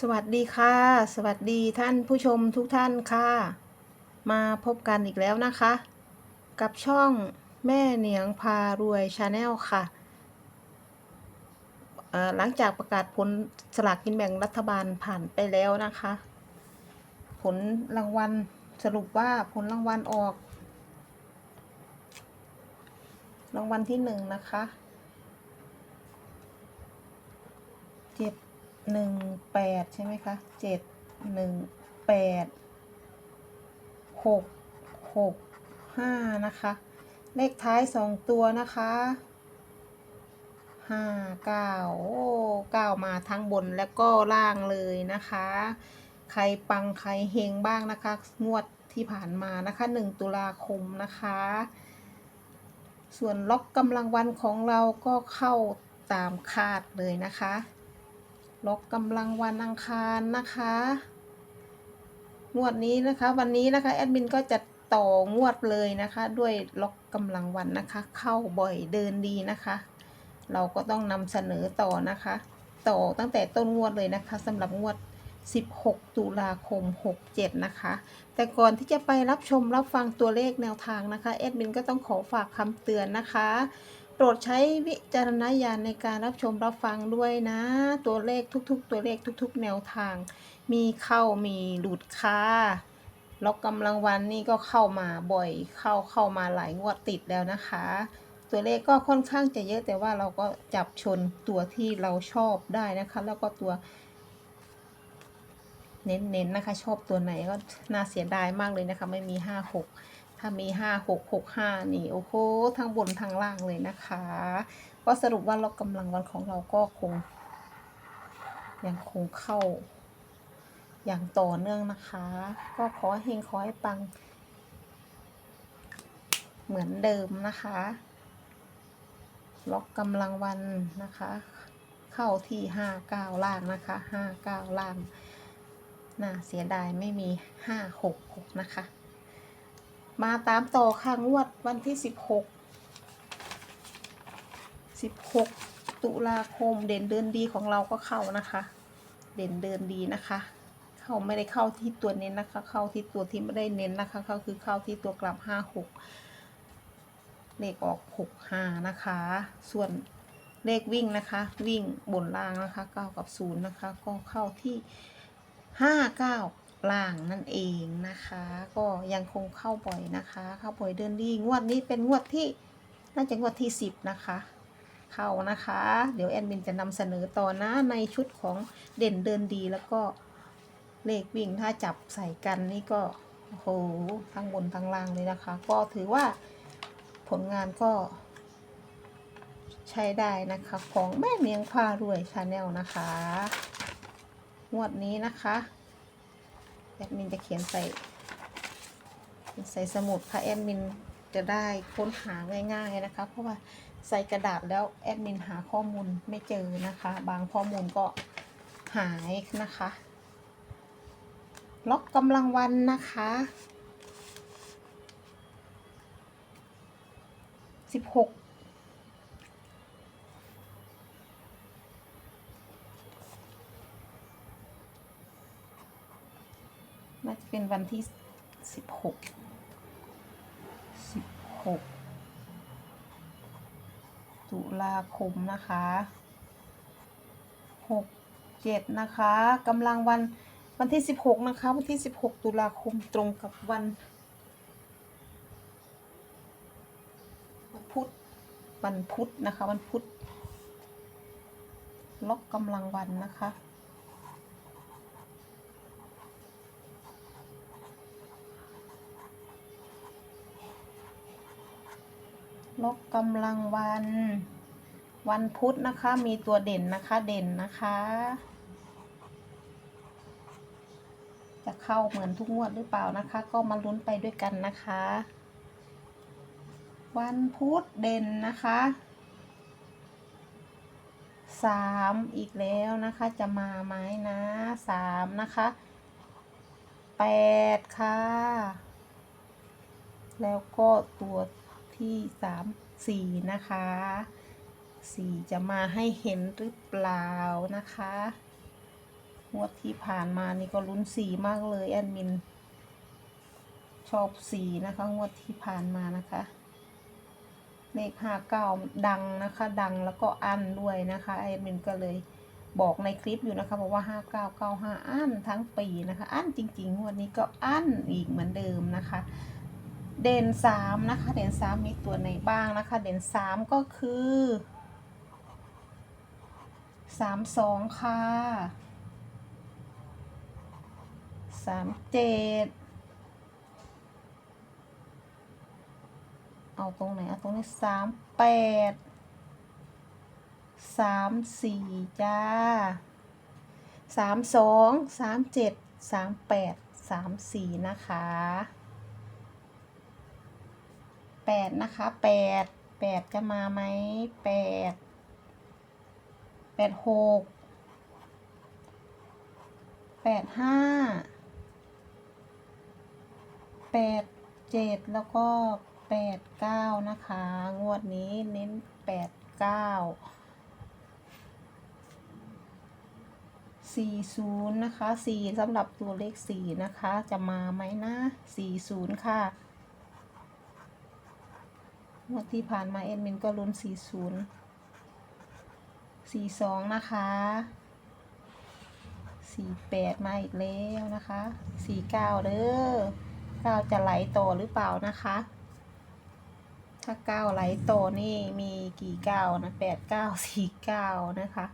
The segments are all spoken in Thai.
สวัสดีค่ะ สวัสดีท่านผู้ชมทุกท่านค่ะ มาพบกันอีกแล้วนะคะ กับช่องแม่เหนียงพารวยชาแนลค่ะ หลังจากประกาศผลสลากกินแบ่งรัฐบาลผ่านไปแล้วนะคะ ผลรางวัลสรุปว่าผลรางวัลออก รางวัลที่หนึ่งนะคะเจ็ด หนึ่งแปดใช่ไหมคะเจ็ดหนึ่งแปดหกหกห้านะคะ เลขท้ายสองตัวนะคะห้าเก้าโอ้เก้ามาทั้งบนแล้วก็ล่างเลยนะคะ ใครปังใครเฮงบ้างนะคะ งวดที่ผ่านมานะคะหนึ่งตุลาคมนะคะ ส่วนล็อกกำลังวันของเราก็เข้าตามคาดเลยนะคะ ล็อกกำลังวันอังคารนะคะงวดนี้นะคะ วันนี้นะคะแอดมินก็จะต่องวดเลยนะคะ ด้วยล็อกกำลังวันนะคะ เข้าบ่อยเดินดีนะคะ เราก็ต้องนำเสนอต่อนะคะ ต่อตั้งแต่ต้นงวดเลยนะคะสำหรับงวด 16 ตุลาคม 67 นะคะ แต่ก่อนที่จะไปรับชมรับฟังตัวเลขแนวทางนะคะแอดมินก็ต้องขอฝากคำเตือนนะคะ โปรดใช้วิจารณญาณในการรับชมรับฟังด้วยนะ ตัวเลขทุกๆ ตัวเลขทุก ๆ แนวทาง มีเข้ามีหลุดค่ะล็อกกำลังวันนี่ก็เข้ามาบ่อยเข้าเข้ามาหลายงวดติดแล้วนะคะ ตัวเลขก็ค่อนข้างจะเยอะแต่ว่าเราก็จับชนตัวที่เราชอบได้นะคะ แล้วก็ตัว เน้นๆนะคะ ชอบตัวไหนก็น่าเสียดายมากเลยนะคะ ไม่มีห้าหก ถ้ามีห้าหกหกห้านี่โอ้โหทั้งบนทั้งล่างเลยนะคะ ก็สรุปว่าล็อกกำลังวันของเราก็คง ยังคงเข้า อย่างต่อเนื่องนะคะ ก็ขอเฮงขอให้ปัง เหมือนเดิมนะคะล็อกกำลังวันนะคะ เข้าที่ห้าเก้าล่างนะคะห้าเก้าล่าง น่าเสียดายไม่มีห้าหกหกนะคะ มาตามต่อค่ะงวดวันที่สิบหกสิบหกตุลาคมเด่นเดินดีของเราก็เข้านะคะ เด่นเดินดีนะคะ เข้าไม่ได้เข้าที่ตัวเน้นนะคะ เข้าที่ตัวที่ไม่ได้เน้นนะคะเข้าคือเข้าที่ตัวกลับห้าหกเลขออกหกห้านะคะ ส่วนเลขวิ่งนะคะ วิ่งบนล่างนะคะเก้ากับศูนย์นะคะ ก็เข้าที่ห้าเก้า ล่างนั่นเองนะคะ ก็ยังคงเข้าบ่อยนะคะ เข้าบ่อยเดินดีงวดนี้เป็นงวดที่น่าจะงวดที่สิบนะคะ เข้านะคะ เดี๋ยวแอดมินจะนำเสนอต่อนะในชุดของเด่นเดินดีแล้วก็เลขวิ่งถ้าจับใส่กันนี่ก็โอ้โหทั้งบนทั้งล่างเลยนะคะ ก็ถือว่าผลงานก็ใช้ได้นะคะของแม่เมียงพารวยชาแนลนะคะงวดนี้นะคะ แอดมินจะเขียนใส่ ใส่สมุดค่ะแอดมินจะได้ค้นหาง่าย ๆนะคะ เพราะว่าใส่กระดาษแล้วแอดมินหาข้อมูลไม่เจอนะคะ บางข้อมูลก็หายนะคะ ล็อกกำลังวันนะคะสิบหก วันที่สิบหกสิบหกตุลาคมนะคะหกเจ็ดนะคะกำลังวันวันที่สิบหกนะคะ วันที่สิบหกตุลาคมตรงกับวันพุธวันพุธนะคะ วันพุธล็อกกำลังวันนะคะ ลบกำลังวัน วันพุธนะคะ มีตัวเด่นนะคะเด่นนะคะ จะเข้าเหมือนทุกงวดหรือเปล่านะคะ ก็มาลุ้นไปด้วยกันนะคะ วันพุธเด่นนะคะสามอีกแล้วนะคะจะมาไหมนะสามนะคะแปดค่ะ แล้วก็ตัว ที่สามสี่นะคะสี่จะมาให้เห็นหรือเปล่านะคะงวดที่ผ่านมานี่ก็ลุ้นสีมากเลยแอดมิน ชอบสีนะคะงวดที่ผ่านมานะคะ เลขห้าเก้าดังนะคะ ดังแล้วก็อั้นด้วยนะคะแอดมินก็เลยบอกในคลิปอยู่นะคะบอกว่าห้าเก้าเก้าห้าอั้นทั้งปีนะคะ อั้นจริงๆงวันนี้ก็อั้นอีกเหมือนเดิมนะคะ เด่นสามนะคะ เด่นสามมีตัวไหนบ้างนะคะ เด่นสามก็คือสามสองค่ะสามเจ็ดเอาตรงไหนเอาตรงนี้สามแปดสามสี่จ้าสามสองสามเจ็ดสามแปดสามสี่นะคะ แปดนะคะแปดแปดจะมาไหมแปดแปดหกแปดห้าแปดเจ็ดแล้วก็แปดเก้านะคะ งวดนี้เน้นแปดเก้าสี่ศูนย์นะคะสี่สำหรับตัวเลขสี่นะคะ จะมาไหมนะสี่ศูนย์ค่ะ งวดที่ผ่านมาเอ็ดมินก็ลุ้นสี่ศูนะคะสี่แปดมาอีกแล้วนะคะสี่เด้อเก้าจะไหลต่อหรือเปล่านะคะ ถ้าเก้าไหลต่อนี่มีกี่เก้านะแปดเก้าสี่เก้านะคะ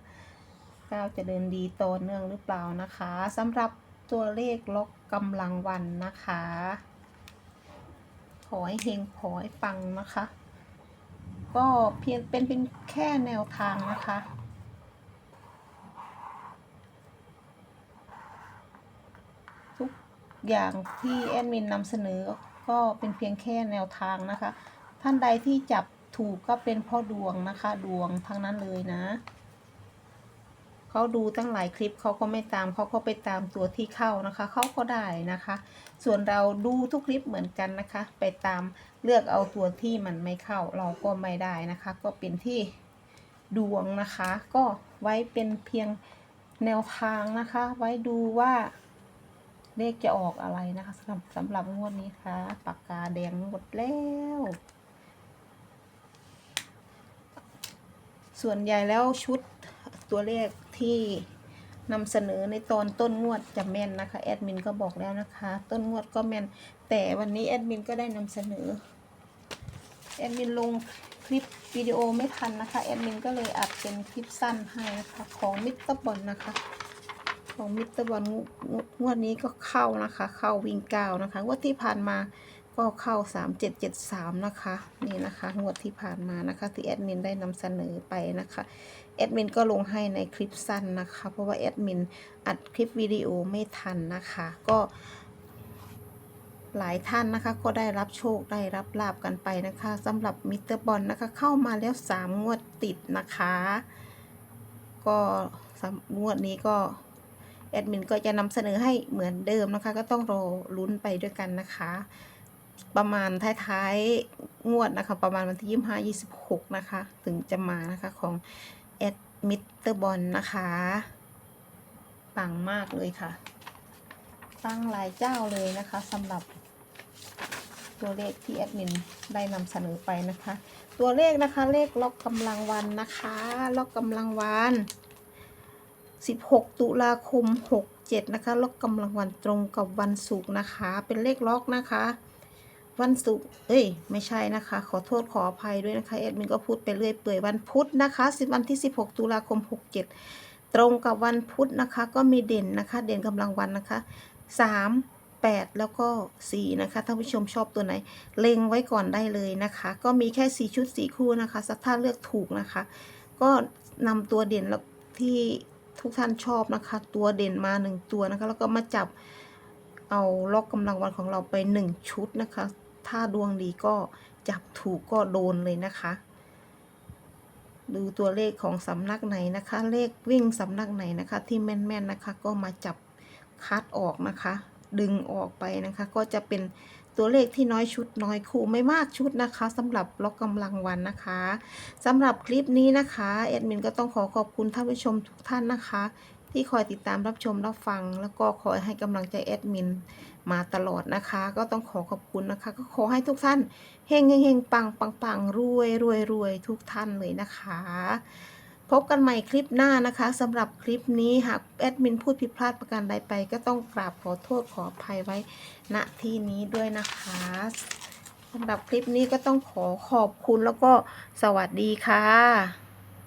เก้าจะเดินดีต่อเนื่องหรือเปล่านะคะสำหรับตัวเลขล็อกกำลังวันนะคะ อให้เฮงขอให้ปังนะคะ ก็เพียงเป็นเป็นแค่แนวทางนะคะทุกอย่างที่แอดมินนำเสนอก็เป็นเพียงแค่แนวทางนะคะ ท่านใดที่จับถูกก็เป็นพ่อดวงนะคะ ดวงทั้งนั้นเลยนะ เขาดูตั้งหลายคลิปเขาก็ไม่ตามเขาก็ไปตามตัวที่เข้านะคะเขาก็ได้นะคะ ส่วนเราดูทุกคลิปเหมือนกันนะคะ ไปตามเลือกเอาตัวที่มันไม่เข้าเราก็ไม่ได้นะคะ ก็เป็นที่ดวงนะคะ ก็ไว้เป็นเพียงแนวทางนะคะ ไว้ดูว่าเลขจะออกอะไรนะคะสำหรับสำหรับงวดนี้ค่ะปากกาแดงหมดแล้วส่วนใหญ่แล้วชุด ตัวเลขที่นำเสนอในตอนต้นงวดจะแม่นนะคะแอดมินก็บอกแล้วนะคะ ต้นงวดก็แม่น แต่วันนี้แอดมินก็ได้นำเสนอแอดมินลงคลิปวิดีโอไม่ทันนะคะแอดมินก็เลยอัดเป็นคลิปสั้นให้นะคะของมิสเตอร์บอลนะคะ ของมิสเตอร์บอลงวดนี้ก็เข้านะคะ เข้าวิ่งเก้านะคะงวดที่ผ่านมา ก็เข้าสามเจ็ดเจ็ดสามนะคะ นี่นะคะ งวดที่ผ่านมานะคะ ที่แอดมินได้นำเสนอไปนะคะแอดมินก็ลงให้ในคลิปสั้นนะคะ เพราะว่าแอดมินอัดคลิปวิดีโอไม่ทันนะคะ ก็หลายท่านนะคะก็ได้รับโชคได้รับลาบกันไปนะคะสำหรับมิสเตอร์บอลนะคะ เข้ามาแล้วสามงวดติดนะคะ ก็สามงวดนี้ก็แอดมินก็จะนำเสนอให้เหมือนเดิมนะคะ ก็ต้องรอลุ้นไปด้วยกันนะคะ ประมาณท้ายๆงวดนะคะ ประมาณวันที่ยี่ห้ายี่สิบหกนะคะ ถึงจะมานะคะของแอดมิสเตอร์บอลนะคะปังมากเลยค่ะ ตั้งหลายเจ้าเลยนะคะสำหรับตัวเลขที่แอดมินได้นำเสนอไปนะคะ ตัวเลขนะคะเลขล็อกกำลังวันนะคะ ล็อกกำลังวัน 16 ตุลาคม 67 นะคะ ล็อกกำลังวันตรงกับวันศุกร์นะคะ เป็นเลขล็อกนะคะ วันศุกร์เอ้ย ไม่ใช่นะคะ ขอโทษขออภัยด้วยนะคะแอดมินก็พูดไปเรื่อยเปื่อยวันพุธนะคะสิวันที่ 16 ตุลาคม 67 ตรงกับวันพุธนะคะ ก็มีเด่นนะคะ เด่นกำลังวันนะคะ 3 8 แล้วก็ 4 นะคะท่านผู้ชมชอบตัวไหน เล็งไว้ก่อนได้เลยนะคะ ก็มีแค่ 4 ชุด 4 คู่นะคะสักถ้านเลือกถูกนะคะ ก็นำตัวเด่นแล้วที่ทุกท่านชอบนะคะ ตัวเด่นมา 1 ตัวนะคะ แล้วก็มาจับเอาล็อกกำลังวันของเราไป 1 ชุดนะคะ ถ้าดวงดีก็จับถูกก็โดนเลยนะคะ ดูตัวเลขของสำนักไหนนะคะ เลขวิ่งสำนักไหนนะคะ ที่แม่นๆนะคะ ก็มาจับคัดออกนะคะ ดึงออกไปนะคะ ก็จะเป็นตัวเลขที่น้อยชุดน้อยคู่ไม่มากชุดนะคะสำหรับล็อกกำลังวันนะคะสำหรับคลิปนี้นะคะแอดมินก็ต้องขอขอบคุณท่านผู้ชมทุกท่านนะคะ ที่คอยติดตามรับชมรับฟัง แล้วก็คอยให้กำลังใจแอดมิน มาตลอดนะคะ ก็ต้องขอขอบคุณนะคะ ก็ขอให้ทุกท่านเฮงเฮงเฮงปังปังปังรวยรวยรวยทุกท่านเลยนะคะ พบกันใหม่คลิปหน้านะคะสำหรับคลิปนี้หากแอดมินพูดผิดพลาดประการใดไป ก็ต้องกราบขอโทษขออภัยไว้ณที่นี้ด้วยนะคะสำหรับคลิปนี้ก็ต้องขอขอบคุณแล้วก็สวัสดีค่ะ